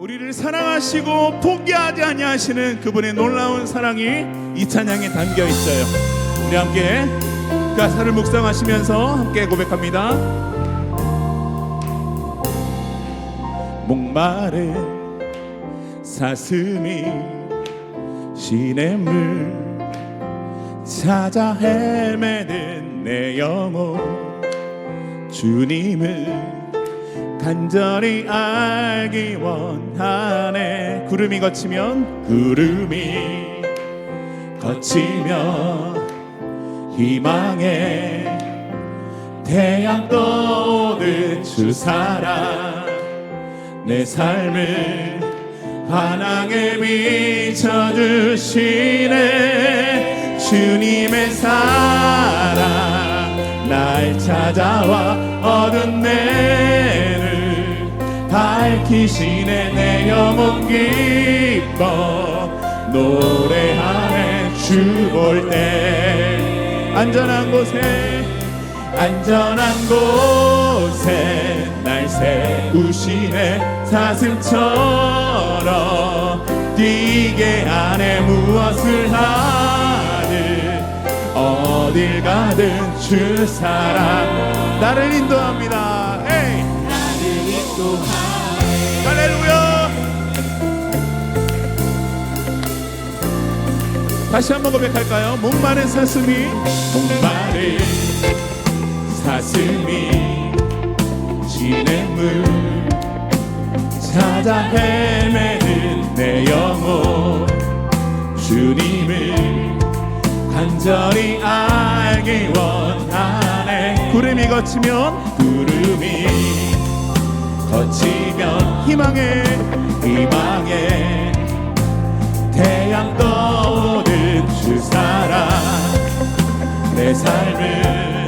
우리를 사랑하시고 포기하지 아니하시는 그분의 놀라운 사랑이 이 찬양에 담겨 있어요. 우리 함께 가사를 묵상하시면서 함께 고백합니다. 목마른 사슴이 시냇물 찾아 헤매는 내 영혼 주님을 간절히 알기 원하네. 구름이 거치면 구름이 거치면 희망의 태양 떠오는 주 사랑. 내 삶을 환하게 비춰주시네. 주님의 사랑 날 찾아와 어두운 내를 밝히시네 내 영혼 기뻐 노래하네 주 볼 때. 안전한 곳에 안전한 곳에 날 세우시네 사슴처럼 뛰게 하네 무엇을 하든 어딜 가든 주 사랑. 나를 인도합니다. 에이. 할렐루야 다시 한번 고백할까요? 목마른 사슴이 목마른 사슴이 시냇물 찾아 헤매는 내 영혼 주님을 간절히 알기 원하네 구름이 거치면 구름이 거치면 희망의 희망의 태양 떠오른 주 사랑 내 삶을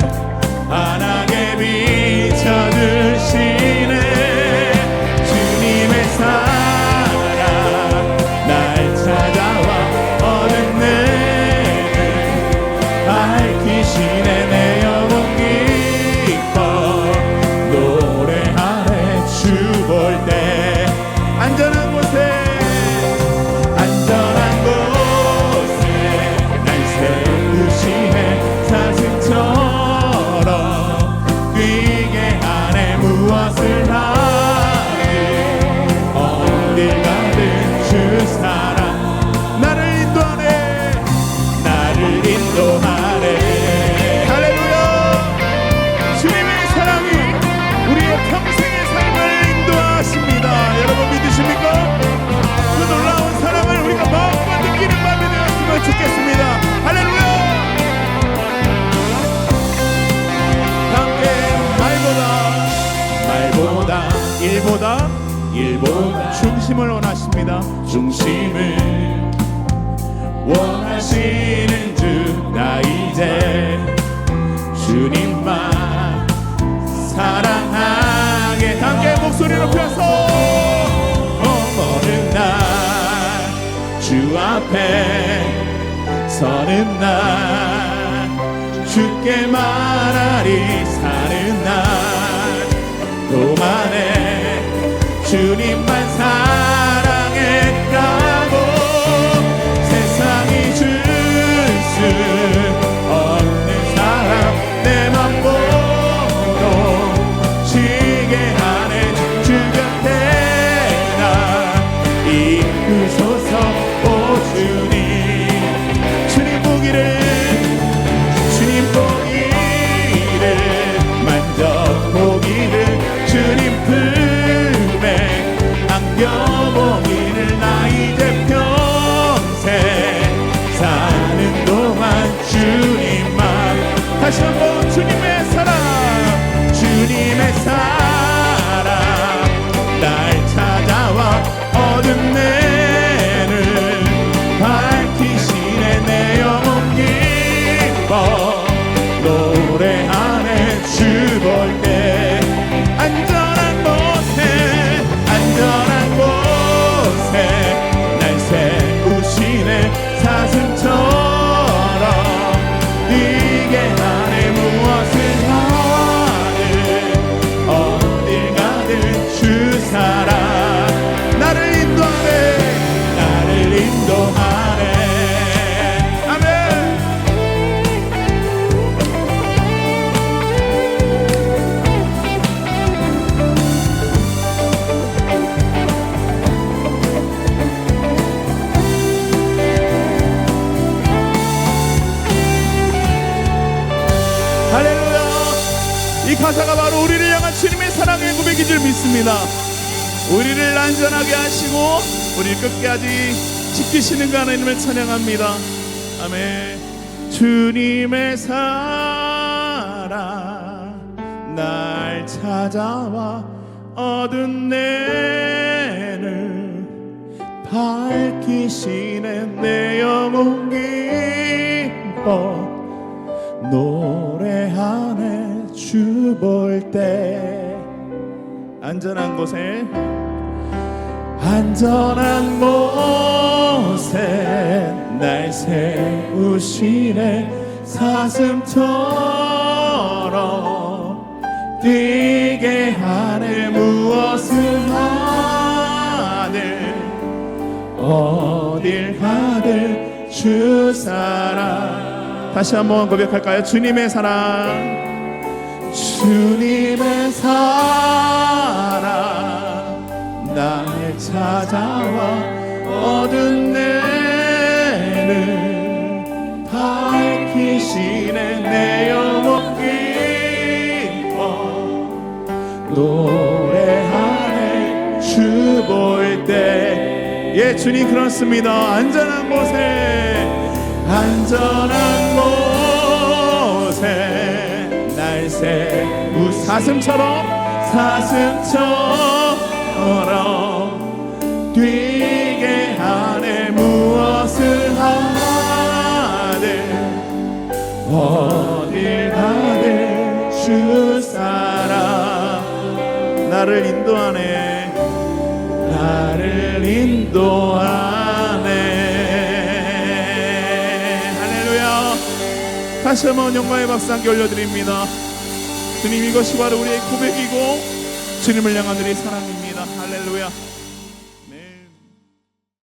일보다 일보다 중심을 원하십니다. 중심을 원하시는 주 나 이제 주님만 사랑하게 함께 목소리 높여서 어머는 날주 앞에 서는 날 주께 말하리 사는 날 동안에 주님만 사랑했다고 세상이 줄 수 없는 사랑 내맘 모두 지게 하네 주 곁에 나 이끄소 가사가 바로 우리를 향한 주님의 사랑의 고백인 줄 믿습니다. 우리를 안전하게 하시고 우리 끝까지 지키시는 그 하나님을 찬양합니다. 아멘. 주님의 사랑 날 찾아와 어두운 내를 밝히시네 내 영혼 기뻐 노래하네 주 볼 때. 안전한 곳에. 안전한 곳에 날 세우시네. 사슴처럼 뛰게 하네 무엇을 하늘 어딜 가들 주 사랑. 다시 한번 고백할까요? 주님의 사랑 주님의 사랑 날 찾아와 어두운 내를 밝히시네. 내 영혼 기뻐 노래하네. 주볼때예 주님 그렇습니다. 안전한 곳에 안전한 사슴처럼. 사슴처럼 뛰게 하네. 무엇을 하든 어딜 가든 주 사랑? 나를 인도하네. 나를 인도하네. 할렐루야. 다시 한번 영광의 박수 함께 올려드립니다 주님 이것이 바로 우리의 고백이고 주님을 향한 우리의 사랑입니다. 할렐루야